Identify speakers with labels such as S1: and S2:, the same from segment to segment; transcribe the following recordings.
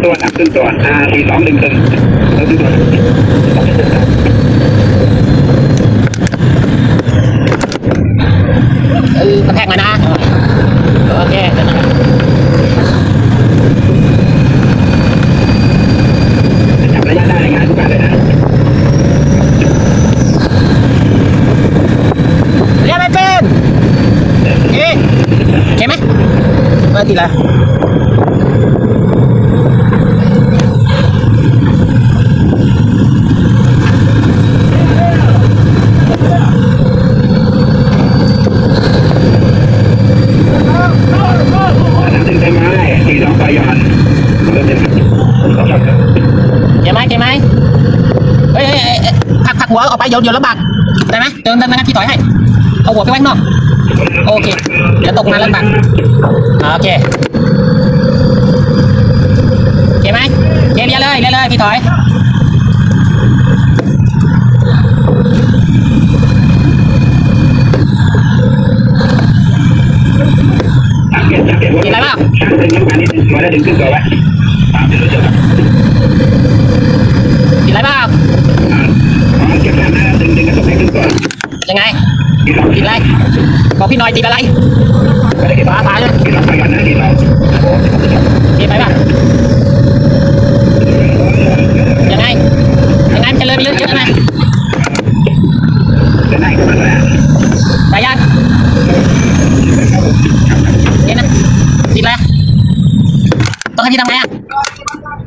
S1: สี่สองหนึ่งหนึ่งเราดูด้ว
S2: เออกระแทกมานะโอเค
S1: จับระยะได้งานทุกการเลยนะ
S2: เรียกไม่เป็นเอ๊ะโอเคไหมเออทีละ
S1: สามถึงได้ไหมสี่สองไปย้อนเริ่มเดินขอชอบครับ
S2: เห็นไหมเห็นไหมเฮ้ยเฮ้ยเฮ้ยเฮ้ยผลักผลัก หัวออกไปเดี๋ยวเดี๋ยวลำบากได้ไหมเดินเดินนะพี่ถอยให้เอาหัวไปไว้ข้างนอกโอเค เดี๋ยวตกมาลำบากโอเคโอเคไหมเคเรียเลยเรียเลยพี่ถอย
S1: สามเปลี่ยนสามเปลี่ย
S2: กินอะไรบ้าง
S1: สามถึงน้ำมันนิดนึงมาได้ถึงครึ่งตัวไว้สามเปลี่ยนเลยครับ
S2: กินอะไรบ้าง
S1: อ๋อเก็บแต้มนะดึงดึงกระตุกให้ครึ่งตัว
S2: ยังไง
S1: สี่สอง
S2: กินอะไรบอกพี่หน่อยติดอะไร
S1: ไม่ได้เก็บ
S2: ฟ้าผ่าเลย
S1: สี่ไปย้อนนะสี่สอง
S2: กินไปป่ะยังไงยังไงมันจะเลยไปเยอะเยอะไหม
S1: จะได้ก็มาแล้ว
S2: ไปยังเห็นนะติดอะไรต้องให้พี่ทำไงอะ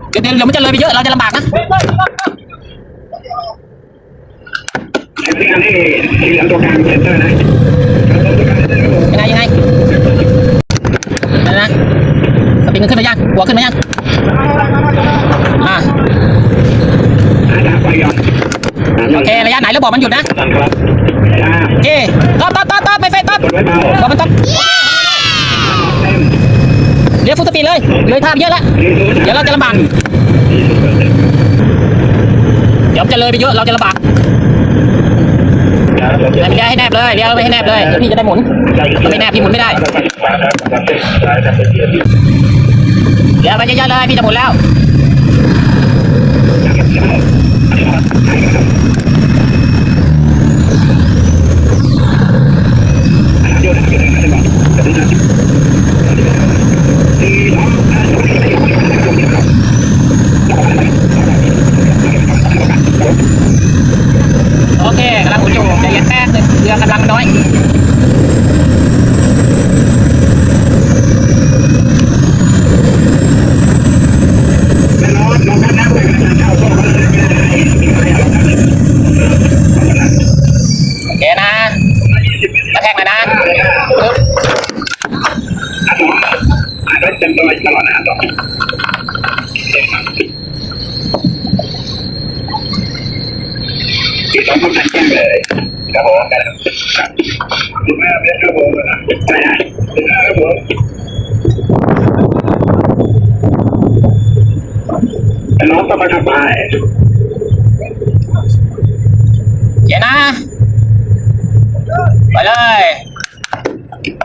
S2: เดี๋ยวเดี๋ยวเดี๋ยวมันจะเลยไปเยอะเราจะลำบากนะ
S1: ใช้งานให้สีเหลืองตัวกลางเซ็นเตอร์นะ
S2: ยังไงยังไงนะสปริงขึ้นมายังหัวขึ้นมายังอ่าโอเคระยะไหนแล้วบอกมันหยุดนะโอเคต๊อปต๊อปต๊อปต๊อปไปเฟซต๊อป
S1: บ
S2: บอกมันต๊อป
S1: เดี๋
S2: ยวฟุตสปีดเลยเลยท่าไปเยอะแล้วเดี๋ยวเราจะลำบากเดี๋ยวจะเลยไปเยอะเราจะลำบาก แต่ไม่ได้ให้แนบเลยเดี๋ยวไม่ให้แนบเลยเดี๋ยวพี่จะได้หมุนไม่แนบพี่หมุนไม่ได้เดี๋ยวไปเยอะๆเลยพี่จะหมุนแล้ว โอเคกำลังหมุนอยู่ใจเย็นแป๊บนึงเรือกำลังน้อย โอเคนะกระแทกหน่อยนะ ปึ๊บ
S1: เต็มตัวตลอดนะต่อที่ต้องทำ